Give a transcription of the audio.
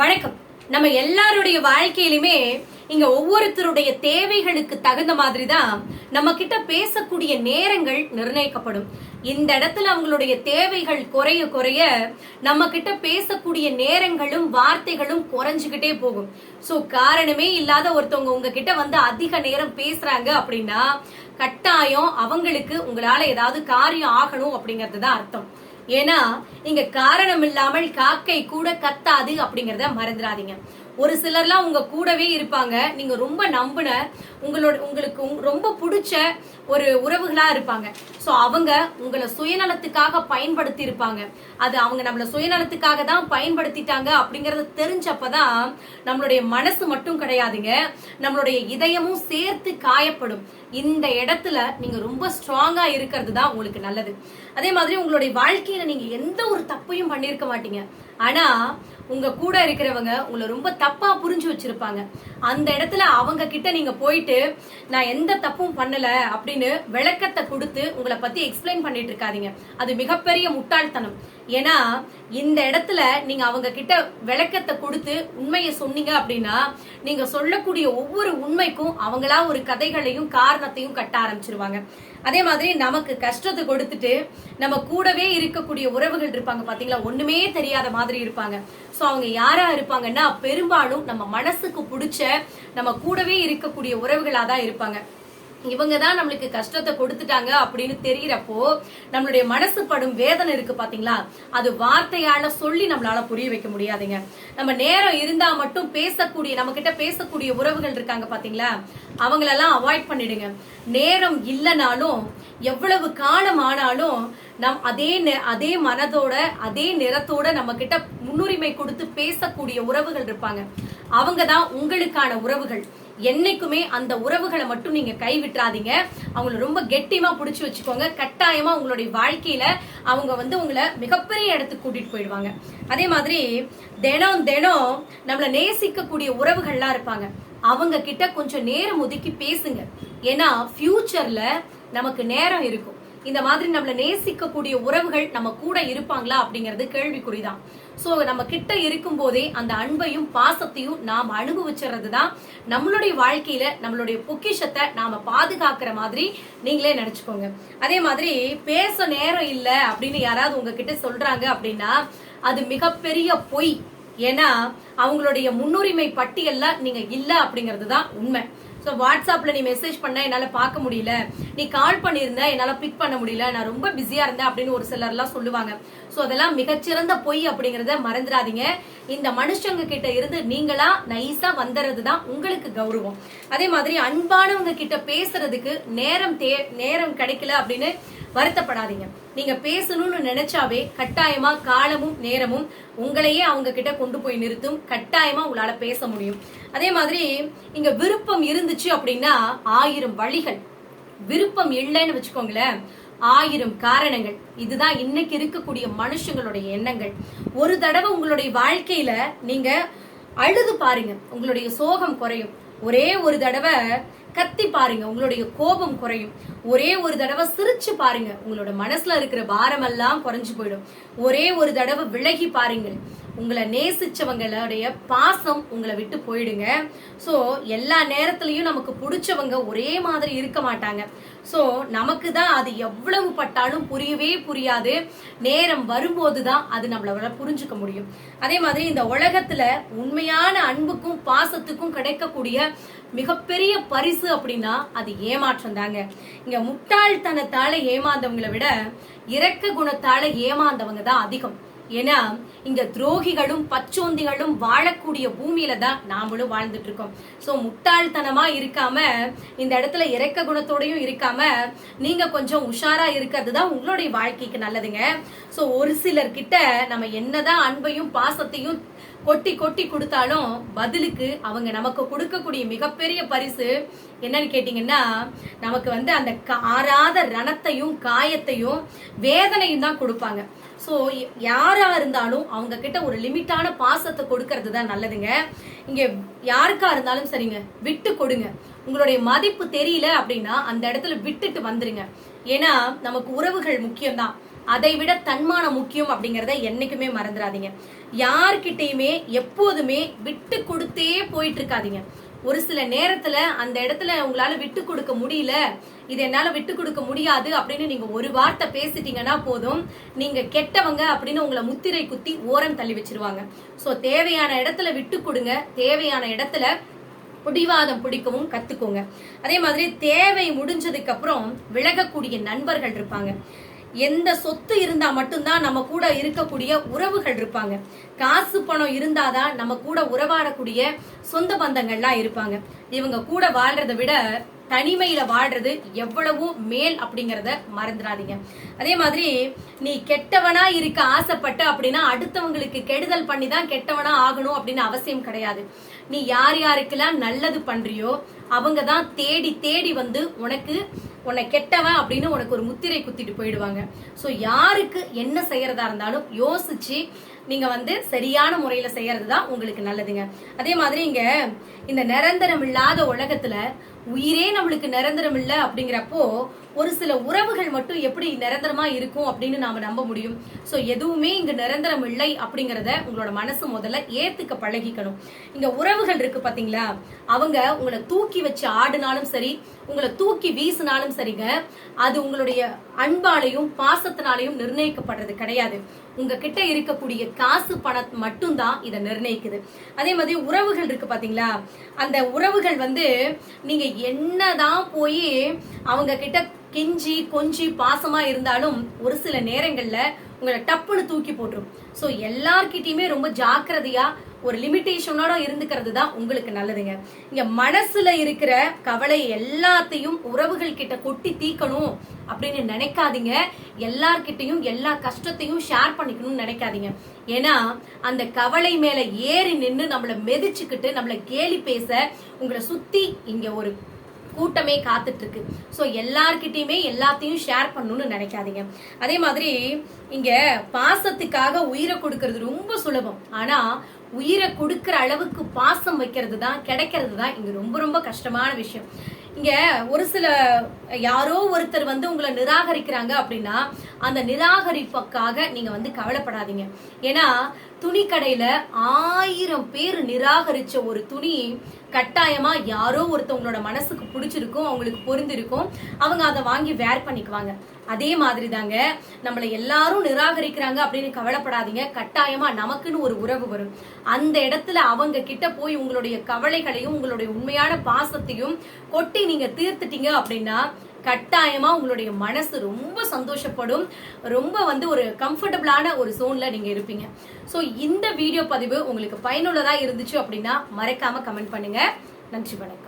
வணக்கம். நம்ம எல்லாருடைய வாழ்க்கையிலுமே இங்க ஒவ்வொருத்தருடைய தேவைகளுக்கு தகுந்த மாதிரி தான் நம்ம கிட்ட பேசக்கூடிய நேரங்கள் நிர்ணயிக்கப்படும். இந்த இடத்துல அவங்களுடைய தேவைகள் குறைய குறைய நம்ம கிட்ட பேசக்கூடிய நேரங்களும் வார்த்தைகளும் குறைஞ்சுக்கிட்டே போகும். சோ காரணமே இல்லாத ஒருத்தவங்க உங்ககிட்ட வந்து அதிக நேரம் பேசுறாங்க அப்படின்னா கட்டாயம் அவங்களுக்கு உங்களால ஏதாவது காரியம் ஆகணும் அப்படிங்கிறது தான் அர்த்தம். ஏன்னா இங்க காரணம் இல்லாமல் காக்கை கூட கத்தாது அப்படிங்கறத மறந்துடாதீங்க ஒரு சிலர்லாம் உங்க கூடவே இருப்பாங்க. நீங்க ரொம்ப நம்பின உங்களோட உங்களுக்கு ரொம்ப பிடிச்ச ஒரு உறவுகளா இருப்பாங்க. சோ அவங்க உங்களை சுயநலத்துக்காக பயன்படுத்தி இருப்பாங்க அது அவங்க நம்மள சுயநலத்துக்காக தான் பயன்படுத்திட்டாங்க அப்படிங்கறது தெரிஞ்சப்பதான் நம்மளுடைய மனசு மட்டும் கிடையாதுங்க. நம்மளுடைய இதயமும் சேர்த்து காயப்படும். இந்த இடத்துல நீங்க ரொம்ப ஸ்ட்ராங்கா இருக்கிறது தான் உங்களுக்கு நல்லது. அதே மாதிரி உங்களுடைய வாழ்க்கையில நீங்க எந்த ஒரு தப்பையும் பண்ணிருக்க மாட்டீங்க. ஆனா உங்க கூட இருக்கிறவங்க உங்களை ரொம்ப தப்பா புரிஞ்சு வச்சிருப்பாங்க. அந்த இடத்துல அவங்க கிட்ட நீங்க போயிட்டு நான் எந்த தப்பும் பண்ணல அப்படின்னு விளக்கத்தை கொடுத்து உங்களை பத்தி எக்ஸ்பிளைன் பண்ணிட்டு இருக்காதீங்க. அது மிகப்பெரிய முட்டாள்தனம். ஏன்னா இந்த இடத்துல நீங்க அவங்க கிட்ட விளக்கத்தை கொடுத்து உண்மையை சொன்னீங்க அப்படின்னா நீங்க சொல்லக்கூடிய ஒவ்வொரு உண்மைக்கும் அவங்களா ஒரு கதைகளையும் காரணத்தையும் கட்ட ஆரம்பிச்சிருவாங்க. அதே மாதிரி நமக்கு கஷ்டத்தை கொடுத்துட்டு நம்ம கூடவே இருக்கக்கூடிய உறவுகள் இருப்பாங்க பாத்தீங்களா? ஒண்ணுமே தெரியாத மாதிரி இருப்பாங்க. சோ அவங்க யாரா இருப்பாங்கன்னா பெரும்பாலும் நம்ம மனசுக்கு பிடிச்ச நம்ம கூடவே இருக்கக்கூடிய உறவுகளா தான் இருப்பாங்க. இவங்க தான் நம்மளுக்கு கஷ்டத்தை கொடுத்துட்டாங்க அப்படின்னு தெரிகிறப்போ நம்மளுடைய மனசு படும் வேதனை இருக்கு பாத்தீங்களா? அது வார்த்தையால சொல்லி நம்மளால புரிய வைக்க முடியாதுங்க. நம்ம நேரம் இருந்தா மட்டும் பேசக்கூடிய நம்ம கிட்ட பேசக்கூடிய உறவுகள் இருக்காங்க பாத்தீங்களா? அவங்களெல்லாம் அவாய்ட் பண்ணிடுங்க. நேரம் இல்லைனாலும் எவ்வளவு காலம் ஆனாலும் நம் அதே அதே மனதோட அதே நிறத்தோட நம்ம கிட்ட முன்னுரிமை கொடுத்து பேசக்கூடிய உறவுகள் இருப்பாங்க. அவங்க தான் உங்களுக்கான உறவுகள். என்னைக்குமே அந்த உறவுகளை மட்டும் நீங்க கைவிட்டுறாதீங்க. அவங்கள ரொம்ப கெட்டியமா பிடிச்சி வச்சுக்கோங்க. கட்டாயமா உங்களுடைய வாழ்க்கையில அவங்க வந்து உங்களை மிகப்பெரிய இடத்துக்கு கூட்டிட்டு போயிடுவாங்க. அதே மாதிரி தினம் தினம் நம்மளை நேசிக்கக்கூடிய உறவுகள்லாம் இருப்பாங்க. அவங்க கிட்ட கொஞ்சம் நேரம் ஒதுக்கி பேசுங்க. ஏன்னா ஃபியூச்சர்ல நமக்கு நேரம் இருக்கும். இந்த மாதிரி நம்மள நேசிக்கக்கூடிய உறவுகள் நம்ம கூட இருப்பாங்களா அப்படிங்கிறது கேள்விக்குறிதான். சோ நம்ம கிட்ட இருக்கும் போதே அந்த அன்பையும் பாசத்தையும் நாம் அனுபவிச்சுறது தான் நம்மளுடைய வாழ்க்கையில நம்மளுடைய பொக்கிஷத்தை நாம பாதுகாக்கிற மாதிரி நீங்களே நினைச்சுக்கோங்க. அதே மாதிரி பேச நேரம் இல்ல அப்படின்னு யாராவது உங்ககிட்ட சொல்றாங்க அப்படின்னா அது மிகப்பெரிய பொய். ஏன்னா அவங்களுடைய முன்னுரிமை பட்டியல்ல நீங்க இல்ல அப்படிங்கிறது தான் உண்மை. ஸோ வாட்ஸ்அப்ல நீ மெசேஜ் பண்ண என்னால பார்க்க முடியல. நீ கால் பண்ணியிருந்த என்னால பிக் பண்ண முடியல. நான் ரொம்ப பிஸியா இருந்தேன் அப்படின்னு ஒரு சிலர்லாம் சொல்லுவாங்க. ஸோ அதெல்லாம் மிகச்சிறந்த பொய் அப்படிங்கறத மறந்துடாதீங்க. இந்த மனுஷங்க கிட்ட இருந்து நீங்களா நைஸா வந்துறது தான் உங்களுக்கு கௌரவம். அதே மாதிரி அன்பானவங்க கிட்ட பேசுறதுக்கு நேரம் தே நேரம் கிடைக்கல அப்படின்னு வருத்தப்படாதீங்க. நீங்க பேசணும்னு நினைச்சாவே கட்டாயமா காலமும் நேரமும் உங்களையே அவங்க கிட்ட கொண்டு போய் நிறுத்தும் கட்டாயமா உங்களால பேச முடியும். அதே மாதிரி இங்க விருப்பம் இருந்துச்சு அப்படின்னா ஆயிரம் வழிகள். விருப்பம் இல்லைன்னு வச்சுக்கோங்களேன். ஆயிரம் காரணங்கள். இதுதான் இன்னைக்கு இருக்கக்கூடிய மனுஷங்களுடைய எண்ணங்கள். ஒரு தடவை உங்களுடைய வாழ்க்கையில நீங்க அழுது பாருங்க. உங்களுடைய சோகம் குறையும். ஒரே ஒரு தடவை கத்தி பாருங்க உங்களுடைய கோபம் குறையும். ஒரே ஒரு தடவை சிரிச்சு பாருங்க உங்களோட மனசுல இருக்கிற பாரமெல்லாம் குறைஞ்சு போயிடும். ஒரே ஒரு தடவை விலகி பாருங்கள். உங்களை நேசிச்சவங்களுடைய பாசம் உங்களை விட்டு போயிடுங்க. ஸோ எல்லா நேரத்துலையும் நமக்கு பிடிச்சவங்க ஒரே மாதிரி இருக்க மாட்டாங்க. ஸோ நமக்கு தான் அது எவ்வளவு பட்டாலும் புரியவே புரியாது. நேரம் வரும்போது தான் அது நம்மளால புரிஞ்சுக்க முடியும். அதே மாதிரி இந்த உலகத்துல உண்மையான அன்புக்கும் பாசத்துக்கும் கிடைக்கக்கூடிய மிகப்பெரிய பரிசு அப்படின்னா அது ஏமாற்றம் தாங்க இங்க முட்டாள்தனத்தால ஏமாந்தவங்களை விட இரக்க குணத்தால ஏமாந்தவங்க தான் அதிகம். ஏன்னா இங்க துரோகிகளும் பச்சோந்திகளும் வாழக்கூடிய பூமியில தான் நாமளும் வாழ்ந்துட்டு இருக்கோம் ஸோ முட்டாள்தனமா இருக்காம இந்த இடத்துல இறக்க குணத்தோடயும் இருக்காம நீங்க கொஞ்சம் உஷாரா இருக்கிறது தான் உங்களுடைய வாழ்க்கைக்கு நல்லதுங்க. ஸோ ஒரு சிலர் கிட்ட நம்ம என்னதான் அன்பையும் பாசத்தையும் கொட்டி கொட்டி கொடுத்தாலும் பதிலுக்கு அவங்க நமக்கு கொடுக்கக்கூடிய மிகப்பெரிய பரிசு என்னன்னு கேட்டீங்கன்னா நமக்கு வந்து அந்த ஆறாத ரணத்தையும் காயத்தையும் வேதனையும் தான் கொடுப்பாங்க. ஸோ யாரா இருந்தாலும் அவங்க கிட்ட ஒரு லிமிட்டான பாசத்தை கொடுக்கறது தான் நல்லதுங்க. இங்க யாருக்கா இருந்தாலும் சரிங்க விட்டு கொடுங்க. உங்களுடைய மதிப்பு தெரியல அப்படின்னா அந்த இடத்துல விட்டுட்டு வந்துருங்க. ஏன்னா நமக்கு உறவுகள் முக்கியம்தான். அதை விட தன்மானம் முக்கியம் அப்படிங்கிறத என்னைக்குமே மறந்துடாதீங்க. யார்கிட்டையுமே எப்போதுமே விட்டு கொடுத்தே போயிட்டு இருக்காதீங்க ஒரு சில நேரத்துல அந்த இடத்துல உங்களால விட்டு கொடுக்க முடியல இது என்னால விட்டு கொடுக்க முடியாது அப்படின்னு நீங்க ஒரு வார்த்தை பேசிட்டீங்கன்னா போதும். நீங்க கெட்டவங்க அப்படின்னு உங்களை முத்திரை குத்தி ஓரம் தள்ளி வச்சிருவாங்க. சோ தேவையான இடத்துல விட்டு கொடுங்க. தேவையான இடத்துல பிடிவாதம் பிடிக்கவும் கத்துக்கோங்க. அதே மாதிரி தேவை முடிஞ்சதுக்கு அப்புறம் விலகக்கூடிய நண்பர்கள் இருப்பாங்க. எந்த சொத்து இருந்தா மட்டும்தான் நம்ம கூட இருக்கக்கூடிய உறவுகள் இருப்பாங்க. காசு பணம் இருந்தாதான் நம்ம கூட உறவாடக்கூடிய சொந்த பந்தங்கள்லாம் இருப்பாங்க. இவங்க கூட வாழ்றதை விட தனிமையில வாழ்றது எவ்வளவும் மேல் அப்படிங்கறத மறந்துடாதீங்க. அதே மாதிரி நீ கெட்டவனா இருக்க ஆசைப்பட்ட அப்படின்னா அடுத்தவங்களுக்கு கெடுதல் பண்ணி தான் கெட்டவனா ஆகணும் அப்படின்னு அவசியம் கிடையாது. நீ யார் யாருக்கெல்லாம் நல்லது பண்றியோ அவங்க தான் தேடி தேடி வந்து உனக்கு உன்னை கெட்டவன் அப்படின்னு உனக்கு ஒரு முத்திரை குத்திட்டு போயிடுவாங்க. ஸோ யாருக்கு என்ன செய்யறதா இருந்தாலும் யோசிச்சு நீங்க வந்து சரியான முறையில செய்யறது தான் உங்களுக்கு நல்லதுங்க. அதே மாதிரி இங்க இந்த நிரந்தரம் இல்லாத உலகத்துல உயிரே நம்மளுக்கு நிரந்தரம் இல்லை அப்படிங்கிறப்போ ஒரு சில உறவுகள் மட்டும் எப்படி நிரந்தரமா இருக்கும் அப்படின்னு நாம நம்ப முடியும். சோ எதுவுமே இங்க நிரந்தரம் இல்லை அப்படிங்கறத உங்களோட மனசு முதல்ல ஏத்துக்க பழகிக்கணும். இங்க உறவுகள் இருக்கு பாத்தீங்களா? அவங்க உங்களை தூக்கி வச்சு ஆடினாலும் சரி உங்களை தூக்கி வீசினாலும் சரிங்க அது உங்களுடைய அன்பாலையும் பாசத்தினாலையும் நிர்ணயிக்கப்படுறது கிடையாது. உங்ககிட்ட இருக்கக்கூடிய காசு பணம் மட்டும்தான் இதை நிர்ணயிக்குது. அதே மாதிரி உறவுகள் இருக்கு பாத்தீங்களா? அந்த உறவுகள் வந்து நீங்க என்னதான் போய் அவங்க கிட்ட கெஞ்சி கொஞ்சி பாசமா இருந்தாலும் ஒரு சில நேரங்கள்ல உங்களை டப்புன்னு தூக்கி போட்டுரும். ஸோ எல்லார்கிட்டயுமே ரொம்ப ஜாக்கிரதையா ஒரு லிமிட்டேஷனோட இருந்துக்கிறது தான் உங்களுக்கு நல்லதுங்க. இங்க மனசுல இருக்கிற கவலை எல்லாத்தையும் உறவுகள் கிட்ட கொட்டி தீக்கணும் அப்படின்னு நினைக்காதீங்க. எல்லார்கிட்டையும் எல்லா கஷ்டத்தையும் ஷேர் பண்ணிக்கணும்னு நினைக்காதீங்க. ஏன்னா அந்த கவலை மேல ஏறி நின்று நம்மள மெதிச்சுக்கிட்டு நம்மளை கேலி பேச உங்களை சுத்தி இங்க ஒரு கூட்டமே காத்துட்டு இருக்கு ஸோ எல்லார்கிட்டயுமே எல்லாத்தையும் ஷேர் பண்ணணும்னு நினைக்காதீங்க. அதே மாதிரி இங்க பாசத்துக்காக உயிரை கொடுக்கறது ரொம்ப சுலபம். ஆனா உயிரை கொடுக்குற அளவுக்கு பாசம் வைக்கிறது தான் கிடைக்கிறது தான் இங்க ரொம்ப ரொம்ப கஷ்டமான விஷயம். இங்க ஒரு சில யாரோ ஒருத்தர் வந்து உங்களை நிராகரிக்கிறாங்க அப்படின்னா அந்த நிராகரிப்புக்காக நீங்க வந்து கவலைப்படாதீங்க. ஏன்னா துணி கடையில ஆயிரம் பேர் நிராகரிச்ச ஒரு துணி கட்டாயமா யாரோ ஒருத்தவங்களோட மனசுக்கு பிடிச்சிருக்கும் அவங்களுக்கு பொருந்திருக்கும் அவங்க அதை வாங்கி வேர் பண்ணிக்குவாங்க. அதே மாதிரி தாங்க நம்மளை எல்லாரும் நிராகரிக்கிறாங்க அப்படின்னு கவலைப்படாதீங்க. கட்டாயமா நமக்குன்னு ஒரு உறவு வரும். அந்த இடத்துல அவங்க கிட்ட போய் உங்களுடைய கவலைகளையும் உங்களுடைய உண்மையான பாசத்தையும் கொட்டி நீங்க தீர்த்துட்டீங்க அப்படின்னா கட்டாயமா உங்களுடைய மனசு ரொம்ப சந்தோஷப்படும். ரொம்ப வந்து ஒரு கம்ஃபர்டபுளான ஒரு சோன்ல நீங்க இருப்பீங்க. ஸோ இந்த வீடியோ பதிவு உங்களுக்கு பயனுள்ளதா இருந்துச்சு அப்படின்னா மறக்காம கமெண்ட் பண்ணுங்க. நன்றி வணக்கம்.